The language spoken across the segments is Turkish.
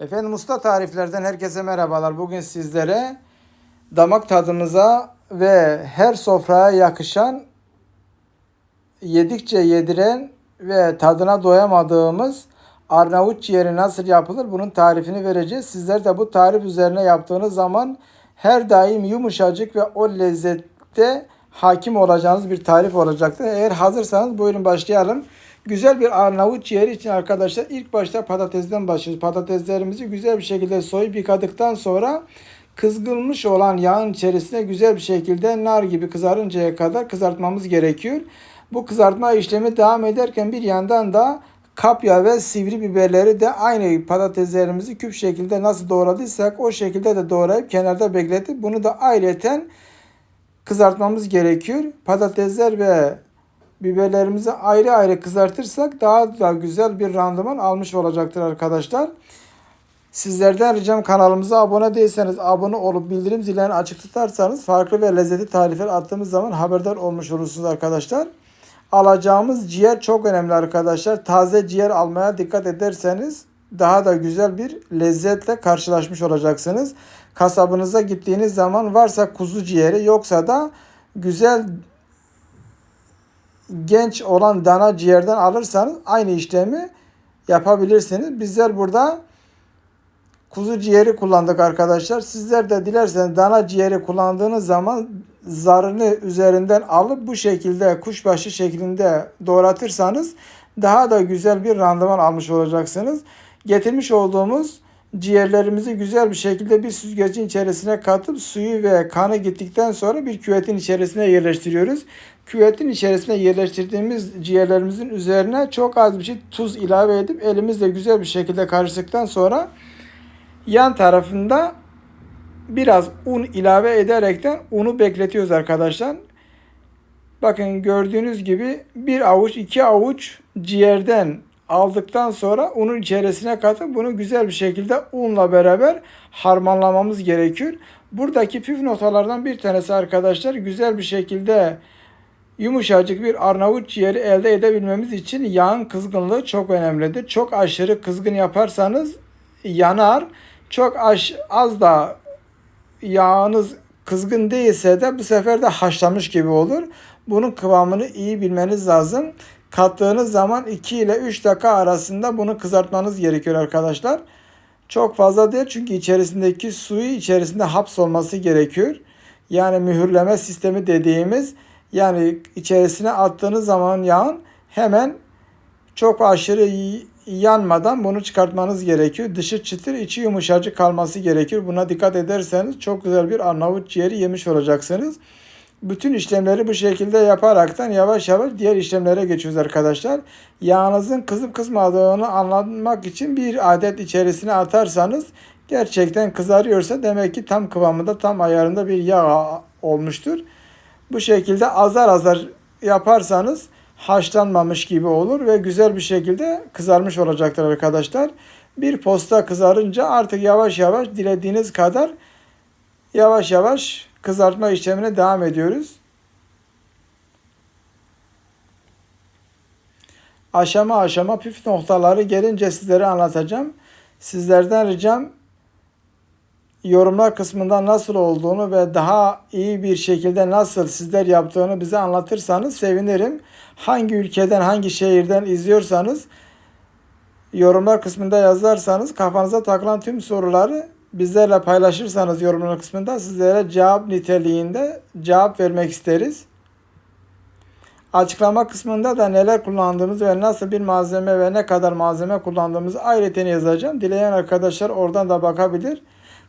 Efendim usta tariflerden herkese merhabalar. Bugün sizlere damak tadımıza ve her sofraya yakışan yedikçe yediren ve tadına doyamadığımız Arnavut ciğeri nasıl yapılır bunun tarifini vereceğiz. Sizler de bu tarif üzerine yaptığınız zaman her daim yumuşacık ve o lezzette hakim olacağınız bir tarif olacaktır. Eğer hazırsanız buyurun başlayalım. Güzel bir Arnavut ciğeri için arkadaşlar ilk başta patatesten başlıyoruz. Patateslerimizi güzel bir şekilde soyup yıkadıktan sonra kızgınmış olan yağın içerisine güzel bir şekilde nar gibi kızarıncaya kadar kızartmamız gerekiyor. Bu kızartma işlemi devam ederken bir yandan da kapya ve sivri biberleri de aynı patateslerimizi küp şekilde nasıl doğradıysak o şekilde de doğrayıp kenarda bekletip bunu da ayrıyeten kızartmamız gerekiyor. Patatesler ve biberlerimizi ayrı ayrı kızartırsak daha da güzel bir randıman almış olacaktır arkadaşlar. Sizlerden ricam kanalımıza abone değilseniz abone olup bildirim zilini açık tutarsanız farklı ve lezzetli tarifler attığımız zaman haberdar olmuş olursunuz arkadaşlar. Alacağımız ciğer çok önemli arkadaşlar. Taze ciğer almaya dikkat ederseniz daha da güzel bir lezzetle karşılaşmış olacaksınız. Kasabınıza gittiğiniz zaman varsa kuzu ciğeri yoksa da güzel genç olan dana ciğerden alırsanız aynı işlemi yapabilirsiniz. Bizler burada kuzu ciğeri kullandık arkadaşlar. Sizler de dilerseniz dana ciğeri kullandığınız zaman zarını üzerinden alıp bu şekilde kuşbaşı şeklinde doğratırsanız daha da güzel bir randıman almış olacaksınız. Getirmiş olduğumuz ciğerlerimizi güzel bir şekilde bir süzgecin içerisine katıp suyu ve kanı gittikten sonra bir küvetin içerisine yerleştiriyoruz. Küvetin içerisine yerleştirdiğimiz ciğerlerimizin üzerine çok az bir şey tuz ilave edip elimizle güzel bir şekilde karıştıktan sonra yan tarafında biraz un ilave ederekten unu bekletiyoruz arkadaşlar. Bakın gördüğünüz gibi bir avuç iki avuç ciğerden aldıktan sonra unun içerisine katıp bunu güzel bir şekilde unla beraber harmanlamamız gerekiyor. Buradaki püf notalardan bir tanesi arkadaşlar güzel bir şekilde yumuşacık bir Arnavut ciğeri elde edebilmemiz için yağın kızgınlığı çok önemlidir. Çok aşırı kızgın yaparsanız yanar. Çok aş, az da yağınız kızgın değilse de bu sefer de haşlamış gibi olur. Bunun kıvamını iyi bilmeniz lazım. Kattığınız zaman 2 ile 3 dakika arasında bunu kızartmanız gerekiyor arkadaşlar. Çok fazla değil çünkü içerisindeki suyu içerisinde hapsolması gerekiyor. Yani mühürleme sistemi dediğimiz yani içerisine attığınız zaman yağın hemen çok aşırı yanmadan bunu çıkartmanız gerekiyor. Dışı çıtır, içi yumuşacık kalması gerekiyor. Buna dikkat ederseniz çok güzel bir Arnavut ciğeri yemiş olacaksınız. Bütün işlemleri bu şekilde yaparaktan yavaş yavaş diğer işlemlere geçiyoruz arkadaşlar. Yağınızın kızıp kızmadığını anlamak için bir adet içerisine atarsanız gerçekten kızarıyorsa demek ki tam kıvamında tam ayarında bir yağ olmuştur. Bu şekilde azar azar yaparsanız haşlanmamış gibi olur ve güzel bir şekilde kızarmış olacaktır arkadaşlar. Bir posta kızarınca artık yavaş yavaş dilediğiniz kadar yavaş yavaş kızartma işlemine devam ediyoruz. Aşama aşama püf noktaları gelince sizlere anlatacağım. Sizlerden ricam yorumlar kısmında nasıl olduğunu ve daha iyi bir şekilde nasıl sizler yaptığını bize anlatırsanız sevinirim. Hangi ülkeden, hangi şehirden izliyorsanız yorumlar kısmında yazarsanız kafanıza takılan tüm soruları bizlerle paylaşırsanız yorumlar kısmında sizlere cevap niteliğinde cevap vermek isteriz. Açıklama kısmında da neler kullandığımız ve nasıl bir malzeme ve ne kadar malzeme kullandığımızı ayrıca yazacağım. Dileyen arkadaşlar oradan da bakabilir.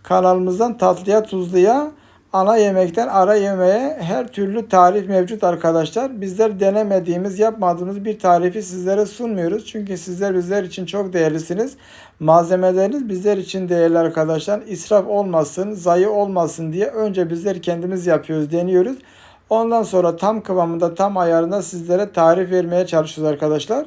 Kanalımızdan tatlıya tuzluya ana yemekten ara yemeğe her türlü tarif mevcut arkadaşlar. Bizler denemediğimiz, yapmadığımız bir tarifi sizlere sunmuyoruz. Çünkü sizler bizler için çok değerlisiniz. Malzemeleriniz bizler için değerli arkadaşlar. İsraf olmasın, zayi olmasın diye önce bizler kendimiz yapıyoruz, deniyoruz. Ondan sonra tam kıvamında, tam ayarında sizlere tarif vermeye çalışıyoruz arkadaşlar.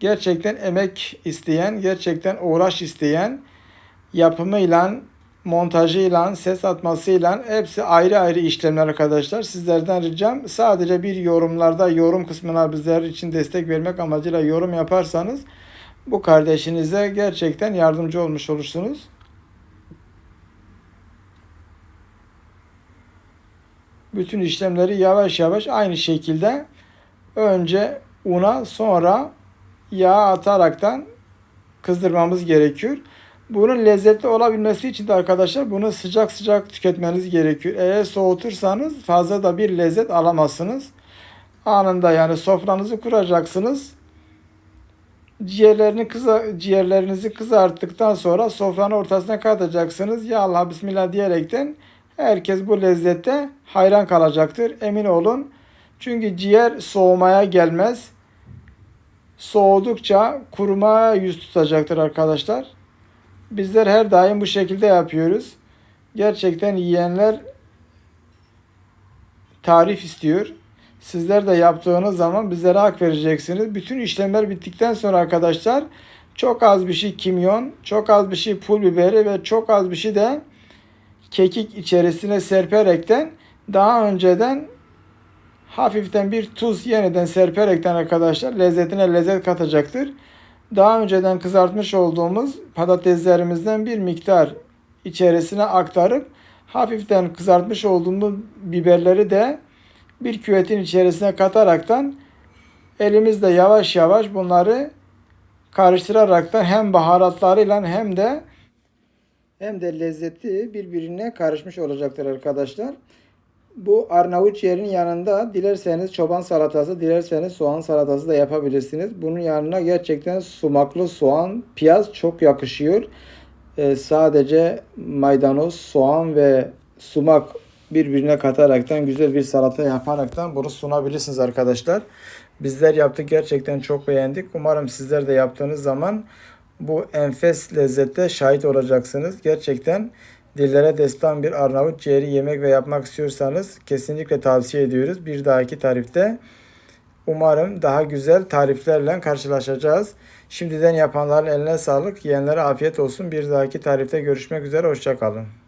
Gerçekten emek isteyen, gerçekten uğraş isteyen, yapımıyla montajıyla, ses atmasıyla hepsi ayrı ayrı işlemler arkadaşlar. Sizlerden ricam sadece bir yorumlarda yorum kısmına bizler için destek vermek amacıyla yorum yaparsanız bu kardeşinize gerçekten yardımcı olmuş olursunuz. Bütün işlemleri yavaş yavaş aynı şekilde önce una sonra yağ ataraktan kızdırmamız gerekiyor. Bunun lezzetli olabilmesi için de arkadaşlar bunu sıcak sıcak tüketmeniz gerekiyor. Eğer soğutursanız fazla da bir lezzet alamazsınız. Anında yani sofranızı kuracaksınız. Ciğerlerini kıza, ciğerlerinizi kızarttıktan sonra sofranın ortasına katacaksınız. Ya Allah bismillah diyerekten herkes bu lezzette hayran kalacaktır. Emin olun. Çünkü ciğer soğumaya gelmez. Soğudukça kurumaya yüz tutacaktır arkadaşlar. Bizler her daim bu şekilde yapıyoruz. Gerçekten yiyenler tarif istiyor. Sizler de yaptığınız zaman bizlere hak vereceksiniz. Bütün işlemler bittikten sonra arkadaşlar çok az bir şey kimyon, çok az bir şey pul biberi ve çok az bir şey de kekik içerisine serperekten daha önceden hafiften bir tuz yeniden serperekten arkadaşlar lezzetine lezzet katacaktır. Daha önceden kızartmış olduğumuz patateslerimizden bir miktar içerisine aktarıp hafiften kızartmış olduğumuz biberleri de bir küvetin içerisine kataraktan elimizle yavaş yavaş bunları karıştıraraktan hem baharatlarıyla hem de hem de lezzeti birbirine karışmış olacaktır arkadaşlar. Bu Arnavut ciğerinin yanında dilerseniz çoban salatası, dilerseniz soğan salatası da yapabilirsiniz. Bunun yanına gerçekten sumaklı soğan, piyaz çok yakışıyor. Ee, sadece maydanoz, soğan ve sumak birbirine kataraktan güzel bir salata yaparaktan bunu sunabilirsiniz arkadaşlar. Bizler yaptık gerçekten çok beğendik. Umarım sizler de yaptığınız zaman bu enfes lezzette şahit olacaksınız. Gerçekten dillere destan bir Arnavut ciğeri yemek ve yapmak istiyorsanız kesinlikle tavsiye ediyoruz. Bir dahaki tarifte umarım daha güzel tariflerle karşılaşacağız. Şimdiden yapanların eline sağlık, yiyenlere afiyet olsun. Bir dahaki tarifte görüşmek üzere, hoşçakalın.